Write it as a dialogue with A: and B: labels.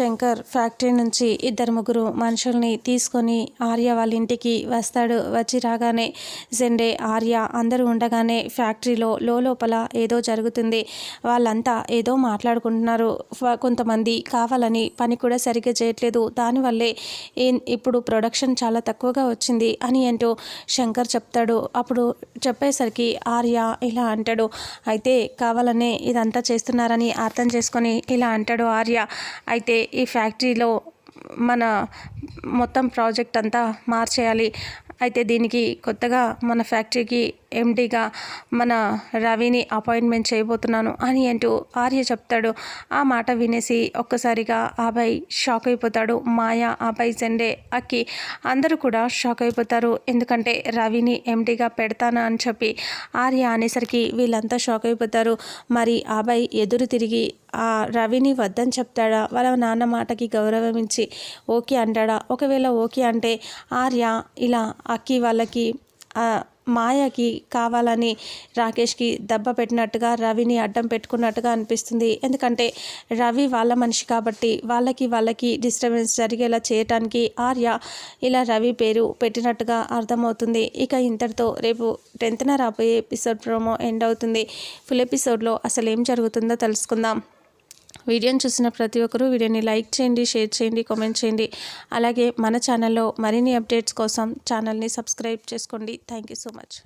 A: Shankar factory నుంచి ఇద్దరు ముగ్గురు మనుషుల్ని తీసుకొని ఆర్య వాళ్ళ ఇంటికి వస్తాడు. వచ్చి రాగానే జెండే ఆర్య అందరూ ఉండగానే ఫ్యాక్టరీలో లోపల ఏదో జరుగుతుంది. వాళ్ళంతా ఏదో మాట్లాడుకుంటున్నారు. కొంతమంది కావాలని పని కూడా సరిగ్గా చేయట్లేదు. దానివల్లే ఇప్పుడు ప్రొడక్షన్ చాలా తక్కువగా వచ్చింది అని అంటూ శంకర్ చెప్తాడు. అప్పుడు చెప్పేసరికి ఆర్య ఇలా అంటాడు. అయితే కావాలనే ఇదంతా చేస్తున్నారని అర్థం చేసుకొని ఇలా అంటాడు ఆర్య. అయితే ఈ ఫ్యాక్టరీలో మన మొత్తం ప్రాజెక్ట్ అంతా మార్చేయాలి. అయితే దీనికి కొత్తగా మన ఫ్యాక్టరీకి ఎండిగా మన రవిని అపాయింట్మెంట్ చేయబోతున్నాను అని అంటూ ఆర్య చెప్తాడు. ఆ మాట వినేసి ఒక్కసారిగా అబ్బాయి షాక్ అయిపోతాడు. మాయ అబ్బాయి జెండే అక్కి అందరూ కూడా షాక్ అయిపోతారు. ఎందుకంటే రవిని ఎండిగా పెడతానా అని చెప్పి ఆర్య అనేసరికి వీళ్ళంతా షాక్ అయిపోతారు. మరి అబ్బాయి ఎదురు తిరిగి ఆ రవిని వద్దని చెప్తాడా? వాళ్ళ నాన్న మాటకి గౌరవం ఇచ్చి ఓకే అంటాడా? ఒకవేళ ఓకే అంటే ఆర్య ఇలా అక్కి వాళ్ళకి మాయకి కావాలని రాకేష్కి దెబ్బ పెట్టినట్టుగా రవిని అడ్డం పెట్టుకున్నట్టుగా అనిపిస్తుంది. ఎందుకంటే రవి వాళ్ళ మనిషి కాబట్టి వాళ్ళకి వాళ్ళకి డిస్టర్బెన్స్ జరిగేలా చేయటానికి ఆర్య ఇలా రవి పేరు పెట్టినట్టుగా అర్థమవుతుంది. ఇక ఇంతటితో రేపు టెన్త్న రాబోయే ఎపిసోడ్ ప్రోమో ఎండ్ అవుతుంది. ఫుల్ ఎపిసోడ్లో అసలు ఏం జరుగుతుందో తెలుసుకుందాం. వీడియోని చూసిన ప్రతి ఒక్కరూ వీడియోని లైక్ చేయండి షేర్ చేయండి కామెంట్ చేయండి. అలాగే మన ఛానల్లో మరిన్ని అప్డేట్స్ కోసం ఛానల్ని సబ్స్క్రైబ్ చేసుకోండి. Thank you so much.